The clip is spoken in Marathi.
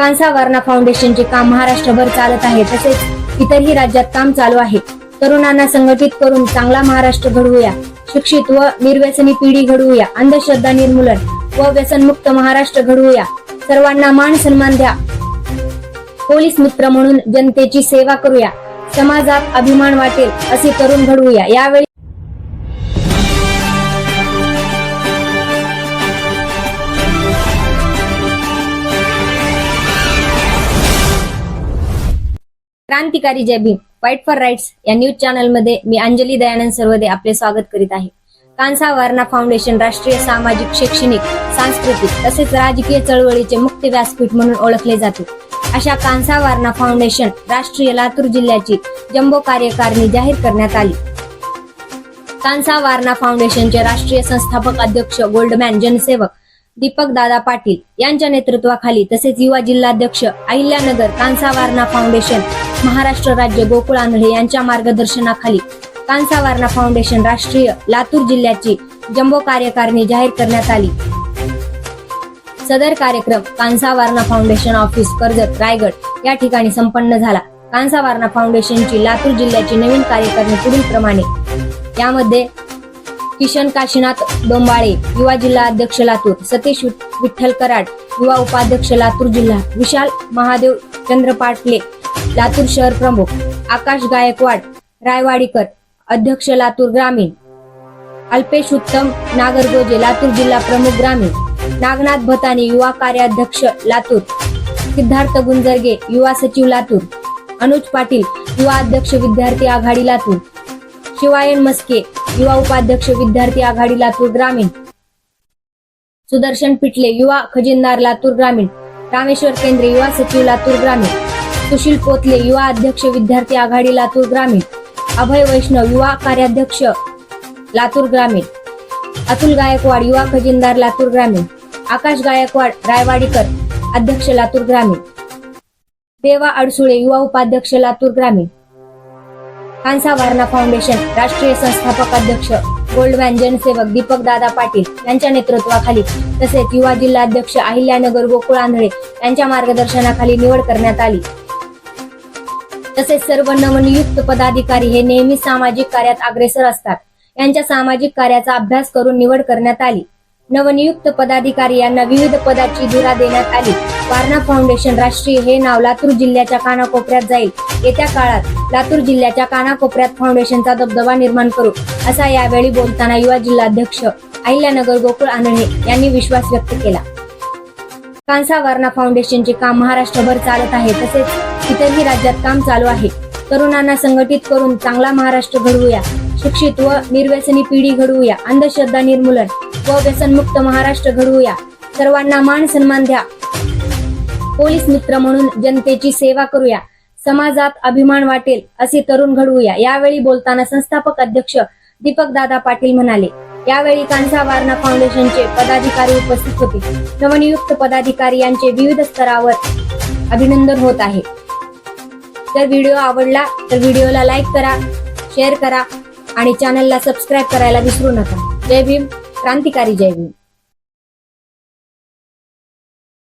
कांसा वारणा फाउंडेशनचे काम महाराष्ट्रभर चालत आहे तसेच इतरही राज्यात काम चालू आहे. तरुणांना संघटित करून चांगला महाराष्ट्र घडवूया. शिक्षित व निर्व्यसनी पिढी घडवूया. अंधश्रद्धा निर्मूलन व व्यसनमुक्त महाराष्ट्र घडवूया. सर्वांना मान सन्मान द्या. पोलीस मित्र म्हणून जनतेची सेवा करूया. समाजात अभिमान वाटेल असे तरुण घडवूया. यावेळी क्रांतिकारी Jai Bhim fight for rights या न्यूज चॅनलमध्ये मी अंजली दयानंद सर्वदे आपले स्वागत करीत आहे. कांसा वारणा फाउंडेशन राष्ट्रीय सामाजिक शैक्षणिक सांस्कृतिक तसेच राजकीय चळवळीचे मुख्य व्यासपीठ म्हणून ओळखले जाते. अशा कांसा वारणा फाउंडेशन राष्ट्रीय लातूर जिल्ह्याची जम्बो कार्यकारिणी जाहीर करण्यात आली. कांसा वारणा फाउंडेशनचे राष्ट्रीय संस्थापक अध्यक्ष गोल्डमॅन जनसेवक दीपक दादा पाटील यांच्या नेतृत्वाखाली तसेच युवा जिल्हाध्यक्ष अहिल्यानगर कांसावारणा फाउंडेशन महाराष्ट्र राज्य गोकुळ आंधळे यांच्या मार्गदर्शनाखाली कांसा वारणा फाउंडेशन राष्ट्रीय लातूर जिल्ह्याची जम्बो कार्यकारिणी जाहीर करण्यात आली. सदर कार्यक्रम कांसावारणा फाउंडेशन ऑफिस कर्जत रायगड या ठिकाणी संपन्न झाला. कांसावारणा फाउंडेशनची लातूर जिल्ह्याची नवीन कार्यकारिणी पुढील प्रमाणे यामध्ये किशन काशीनाथ डोंबाळे युवा जिल्हा अध्यक्ष लातूर सतीश विठ्ठल कराड युवा उपाध्यक्ष लातूर जिल्हा विशाल महादेव चंद्र पाटले लातूर शहर प्रमुख आकाश गायकवाड रायवाडीकर अध्यक्ष लातूर ग्रामीण अल्पेश उत्तम नागरगोजे लातूर जिल्हा प्रमुख ग्रामीण नागनाथ भतानी युवा कार्याध्यक्ष लातूर सिद्धार्थ गुंजरगे युवा सचिव लातूर अनुज पाटील युवा अध्यक्ष विद्यार्थी आघाडी लातूर शिवायन मस्के युवा उपाध्यक्ष विद्यार्थी आघाडी लातूर ग्रामीण. सुदर्शन पिटले युवा खजिनदार लातूर ग्रामीण. रामेश्वर केंद्रे युवा सचिव लातूर ग्रामीण. सुशील पोतले युवा अध्यक्ष विद्यार्थी आघाडी लातूर ग्रामीण. अभय वैष्णव युवा कार्याध्यक्ष लातूर ग्रामीण. अतुल गायकवाड युवा खजिनदार लातूर ग्रामीण. आकाश गायकवाड रायवाडीकर अध्यक्ष लातूर ग्रामीण. देवा अडसुळे युवा उपाध्यक्ष लातूर ग्रामीण. कांसा वारणा फाउंडेशन राष्ट्रीय संस्थापक अध्यक्ष गोल्डमॅन जनसेवक दीपक दादा पाटील यांच्या नेतृत्वाखाली तसेच युवा जिल्हाध्यक्ष अहिल्यानगर गोकुळ आंधळे यांच्या मार्गदर्शनाखाली निवड करण्यात आली. तसेच सर्व नवनियुक्त पदाधिकारी हे नेहमी सामाजिक कार्यात अग्रेसर असतात. यांच्या सामाजिक कार्याचा अभ्यास करून निवड करण्यात आली. नवनियुक्त पदाधिकारी यांना विविध पदाची धुरा देण्यात आली. वारणा फाउंडेशन राष्ट्रीय हे नाव लातूर जिल्ह्याच्या कानाकोपऱ्यात जाईल. येत्या काळात लातूर जिल्ह्याच्या कानाकोपऱ्यात फाउंडेशनचा दबदबा निर्माण करू असा यावेळी बोलताना युवा जिल्हाध्यक्ष अहिल्यानगर गोकुळ आनंदे यांनी विश्वास व्यक्त केला. कांसा वारणा फाउंडेशनचे काम महाराष्ट्रभर चालत आहे तसेच इतरही राज्यात काम चालू आहे. तरुणांना संघटित करून चांगला महाराष्ट्र घडवूया. शिक्षित व निर्व्यसनी पिढी घडवूया. अंधश्रद्धा निर्मूलन व व्यसनमुक्त महाराष्ट्र घडवूया. सर्वांना मान सन्मान द्या. पोलीस मित्र म्हणून जनतेची सेवा करूया. समाजात अभिमान वाटेल असे तरुण घडवूया. यावेळी बोलताना संस्थापक अध्यक्ष दीपक दादा पाटील म्हणाले यावेळी कांसा वारणा फाउंडेशनचे पदाधिकारी उपस्थित होते. नवनियुक्त पदाधिकारी यांचे विविध स्तरावर अभिनंदन होत आहे. जर व्हिडिओ आवडला तर व्हिडिओला लाईक करा शेअर करा आणि चॅनलला सबस्क्राईब करायला विसरू नका. जय भीम क्रांतिकारी जय भीम.